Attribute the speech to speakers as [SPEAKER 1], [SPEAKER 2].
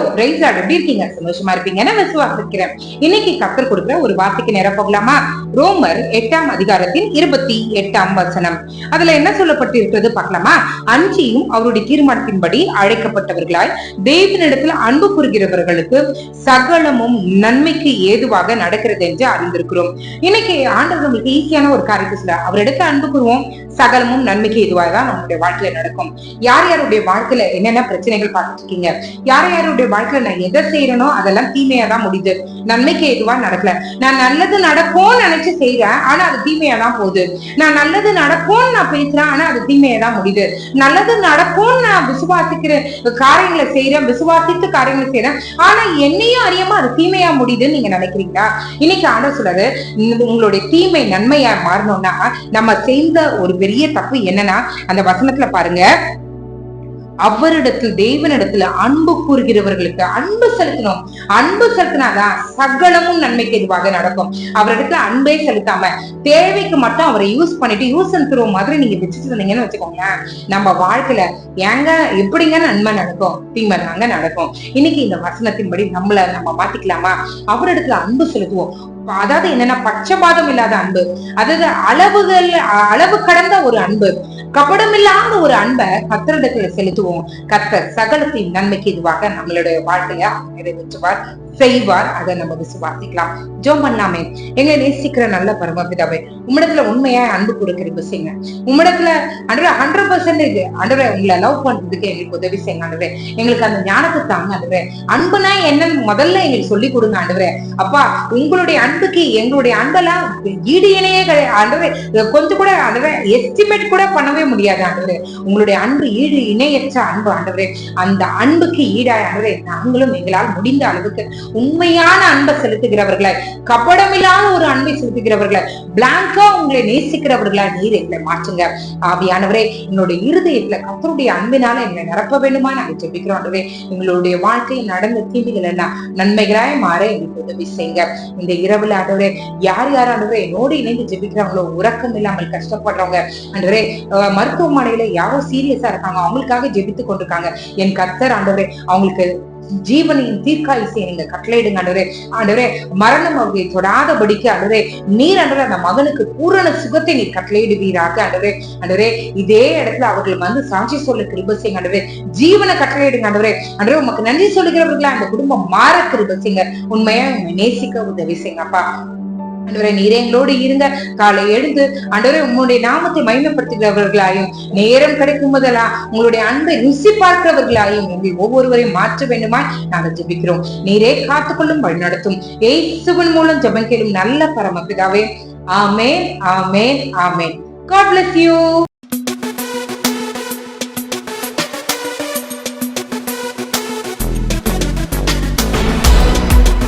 [SPEAKER 1] Price எப்படி இருக்கீங்க? சந்தோஷமா இருப்பீங்க. இருப்பீங்கன்னு விசுவாசிக்கிறேன் இன்னைக்கு கத்தர் கொடுக்குற ஒரு வார்த்தைக்கு நேரம் போகலாமா? ரோமர் எட்டாம் அதிகாரத்தின் இருபத்தி எட்டாம் வசனம். அதுல என்ன சொல்லப்பட்டிருக்கிறது பார்க்கலாமா? அஞ்சியும் அவருடைய தீர்மானத்தின்படி அழைக்கப்பட்டவர்களாய் தேவனிடத்தில் அன்பு புரிகிறவர்களுக்கு சகலமும் நன்மைக்கு ஏதுவாக நடக்கிறது என்று அறிந்திருக்கிறோம். இன்னைக்கு ஆண்டவர் நம்மளுக்கு ஈஸியான ஒரு காரியத்தை சொல்ல அவரிடத்துல அன்பு கூறுவோம். சகலமும் நன்மைக்கு இதுவாக தான் நம்மளுடைய வாழ்க்கையில நடக்கும். யார் யாருடைய வாழ்க்கையில என்னென்ன பிரச்சனைகள் பார்த்துட்டு இருக்கீங்க? யார் யாருடைய வாழ்க்கையில நான் எதை செய்யறனோ அதெல்லாம் தீமையா தான் முடியுது. நன்மைக்கு எதுவா நடக்கல. நான் நல்லது நடக்கும்னு நினைச்சு செய்யறேன் ஆனா அது தீமையா தான் போகுது. நான் நல்லது நடக்கும்னு நான் பேசுறேன் ஆனா அது தீமையா தான் முடியுது. நல்லது நடக்கும்னு நான் விசுவாசிக்கிற காரியங்களை செய்யறேன் விசுவாசித்து காரியங்களை செய்யறேன் ஆனா என்னையும் அறியாம அது தீமையா முடியுதுன்னு நீங்க நினைக்கிறீங்களா? இன்னைக்கு ஆண்டவர் சொல்றது உங்களுடைய தீமை நன்மையா மாறணும்னா நம்ம செய்த ஒரு பெரிய தப்பு என்னன்னா அந்த வசனத்துல பாருங்க. அவரிடத்தில் தேவனிடத்துல அன்பு கூறுகிறவர்களுக்கு அன்பு செலுத்தணும். அன்பு செலுத்தினாதான் சகலமும் நன்மைக்கு எதுவாக நடக்கும். அவரிடத்துல அன்பே செலுத்தாம தேவைக்கு மட்டும் அவரை யூஸ் பண்ணிட்டு யூஸ் அண்ட் த்ரோ மாதிரி நீங்க வச்சுட்டு இருந்தீங்கன்னு வச்சுக்கோங்களேன். நம்ம வாழ்க்கையில ஏங்க எப்படிங்க நன்மை நடக்கும்? தீமை தாங்க நடக்கும். இன்னைக்கு இந்த வசனத்தின்படி நம்மள நம்ம மாத்திக்கலாமா? அவரிடத்துல அன்பு செலுத்துவோம். அதாவது என்னன்னா பட்சபாதம் இல்லாத அன்பு. அதாவது அளவுகள் அளவு கடந்த ஒரு அன்பு. கபடம் இல்லாத ஒரு அன்பை கத்தரிடத்துல செலுத்துவோம். கத்தர் சகலத்தின் நன்மைக்கு இதுவாக நம்மளுடைய வாழ்க்கையை நிறைவேற்றுவார். செய்வார். அதை நம்ம விசுவாசிக்கலாம். ஜோம் பண்ணாமே எங்களை நேசிக்கிற நல்ல பரமபிதாவே உம்மிடத்துல உண்மையா அன்பு கொடுக்கிற செய்யுங்க. உம்மிடத்துல அன்றே ஹண்ட்ரட் பர்சன்டேஜ் அன்றே உங்களை லவ் பண்றதுக்கு எங்களுக்கு உதவி செய்யுங்க ஆண்டவரே. எங்களுக்கு அந்த ஞானத்தை தாங்க ஆண்டவரே. அன்புனா என்னன்னு முதல்ல எங்களுக்கு சொல்லி கொடுங்க ஆண்டவரே. அப்பா உங்களுடைய அன்புக்கு எங்களுடைய அன்பெல்லாம் ஈடு இணையே கிடையாது ஆண்டவரே. கொஞ்சம் கூட ஆண்டவரே எஸ்டிமேட் கூட பண்ணவே முடியாது ஆண்டவரே. உங்களுடைய அன்பு ஈடு இணையற்ற அன்பு ஆண்டவரே. அந்த அன்புக்கு ஈடாய் ஆண்டவரே நாங்களும் எங்களால் முடிந்த அளவுக்கு உண்மையான அன்பை செலுத்துகிறவர்களை கபடமில்லாத ஒரு அன்பை செலுத்துகிறவர்களை பிளாங்கா உங்களை நேசிக்கிறவர்களா நீர் எங்களை மாற்றுங்க. ஆவியானவரே என்னுடைய இருதயத்துல கத்தருடைய அன்பினால எங்களை நிரப்ப வேண்டுமா? நாங்கள் ஜெபிக்கிறோம் ஆண்டவரே. எங்களுடைய வாழ்க்கையில் நடந்த தீமைகள் எல்லாம் நன்மைகளாய் மாற எங்களுக்கு உதவி செய்யுங்க. இந்த இரவுல ஆண்டவரே யார் யார் ஆண்டவரே என்னோடு இணைந்து ஜெபிக்கிறாங்களோ உறக்கம் இல்லாமல் கஷ்டப்படுறவங்க ஆண்டவரே மருத்துவமனையில யாரோ சீரியஸா இருக்காங்க அவங்களுக்காக ஜெபித்து கொண்டிருக்காங்க. என் கர்த்தர் ஆண்டவரே அவங்களுக்கு ஜீவனின் தீர்க்காயுசை நீங்க கட்டளையிடுங்க ஆண்டவரே. ஆண்டவரே மரணம் அவர்களை தொடாதபடிக்கு ஆண்டவரே நீர் ஆண்டவரே அந்த மகனுக்கு பூரண சுகத்தை நீர் கட்டளையிடுவீராக ஆண்டவரே. ஆண்டவரே இதே இடத்துல அவர்கள் வந்து சாட்சி சொல்ல கிருப செய்யுங்க ஆண்டவரே. ஜீவனை கட்டளையிடுங்க ஆண்டவரே. ஆண்டவரே உமக்கு நன்றி சொல்லுகிறவர்களா? அந்த குடும்பம் மாற கிருப செய்யுங்க. உண்மையா நேசிக்க உதவி செய்யுங்க அப்பா ஆண்டவரே நீர் எங்களோடு இருங்க. காலை எழுந்து ஆண்டவரே உங்களுடைய நாமத்தை மகிமைப்படுத்துகிறவர்களாயும் நேரம் கிடைக்கும் போதெல்லாம் உங்களுடைய அன்பை ருசி பார்க்கிறவர்களாயும் எங்களை ஒவ்வொருவரையும் மாற்ற வேண்டுமா நாங்கள் ஜெபிக்கிறோம். நீரே காத்துக்கொள்ளும் வழி நடத்தும் ஏசுவன் மூலம் ஜபம் கேளும் நல்ல பரமபிதாவே. ஆமேன் ஆமேன் ஆமேன். God bless you.